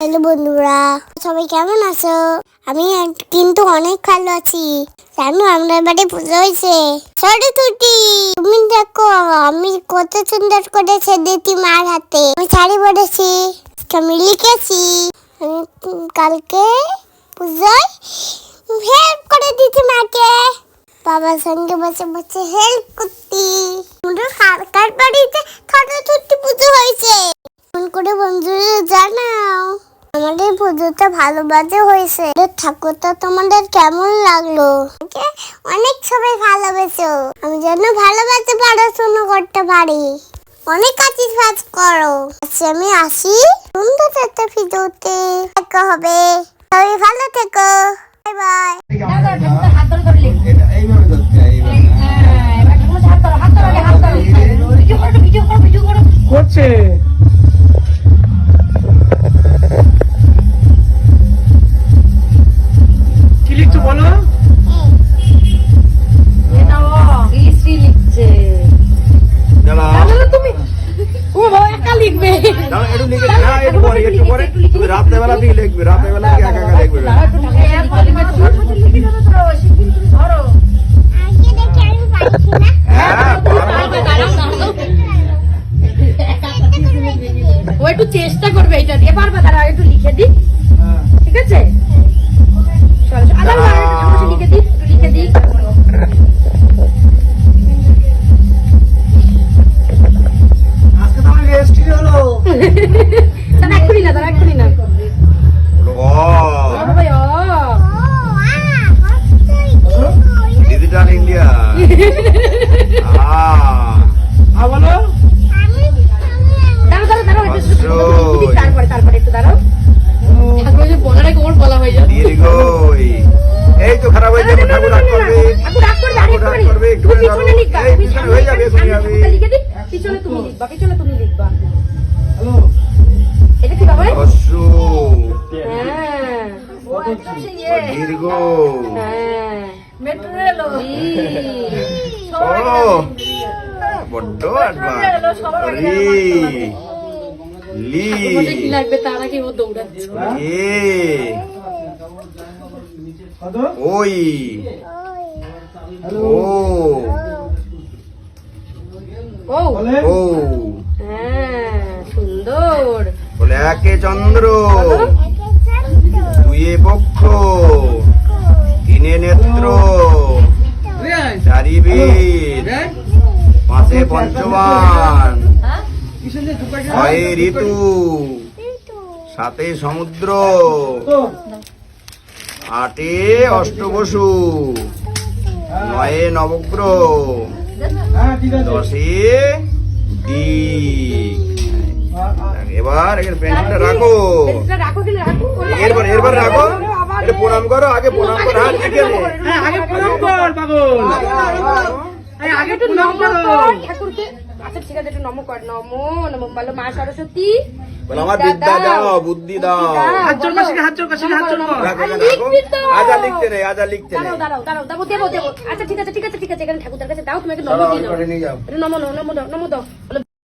Hello বন্ধুরা, সবাই কেমন আছো? আমি কিন্তু অনেক ভালো আছি। জানো, আমরা বাড়ি পুজো হয়েছে। সরস্বতী তুমি দেখো, আমি কত সুন্দর করেছে দিতি মার হাতে। আমি শাড়ি পরেছি আমি লিখেছি কালকে পুজোয় হেল্প করে দিতি মাকে। বাবার সঙ্গে বসে বসে হেল্প করতি কার কার বাড়িতে সরস্বতী পুজো হয়েছে? ফোন করে জানাও আমাদের পুজোটা ভালোবাসে হয়েছে। ঠাকুরটা তোমাদের কেমন লাগল? অনেক সবাই ভালোবেসো। আমি যেন ভালোবাসে পড়াশোনা করতে পারি। অনেক কাজ করো। আচ্ছা আমি আসি সুন্দর একটা ভিডিওতে দেখা হবে। সবাই ভালো থেকো। Bye bye. করছে। দাঁড়াও। ও বাবা একা লিখবে। দাঁড়াও, একটু লিখে না, একটু পরে, একটু পরে। তুমি রাত্রেবেলা থেকে লিখবে, রাত্রেবেলা থেকে একা একা লিখবে। হ্যাঁ। ও একটু চেষ্টা করবে এটা দিয়ে। পারবা তারা একটু লিখে দি ঠিক আছে? ডিজিটাল ইন্ডিয়া হ্যাঁ বলো। তারপরে তারপরে একটু দাঁড়াও। হয়ে। এই তো খারাপ হয়ে যাবে ঠাকুর রাগ করবে। পিছনে তুমি লিখবা পিছনে তুমি লিখবা। এটা কি বাবা? হ্যাঁ। দীর্ঘ হ্যাঁ। মেট্রো রেল ও বড্ড অ্যাডভান্স রি লি কি লাগবে তার আগে ও দৌড়াচ্ছে? এ। ওই। ও। ও। ও। হ্যাঁ সুন্দর। বলে একে চন্দ্র? চারি বীর পাঁচে পঞ্চবান ছয়ে ঋতু। সাতে সমুদ্র। আটে অষ্টবসু। নয়ে নবগ্রহ। দশে দিক এবার এখানে পেন্সিলটা রাখো। এটা রাখো রাখো। এরপর এরপর রাখো। প্রণাম করো আগে প্রণাম করো হাত দিকে। আগে প্রণাম কর পাগল। আগে একটু প্রণাম নম। করো কর ঠাকুরকে। আচ্ছা ঠিক আছে একটু নম কর। নম নম। বলো মা সরস্বতী। আমার বিদ্যা দাও। বুদ্ধি দাও। হাত জোর হাত জোর হাত জোর। আজা লিখতে নেই আজা লিখতে নেই। দাঁড়াও দাঁড়াও দাঁড়াও দেবো দেবো দেবো। আচ্ছা ঠিক আছে ঠিক আছে ঠিক আছে এখানে ঠাকুরদার কাছে দাও তুমি একটা নম। দিয়ে দাও করে নিয়ে যাও একটু নম নম নম দাও নম দাও। বলো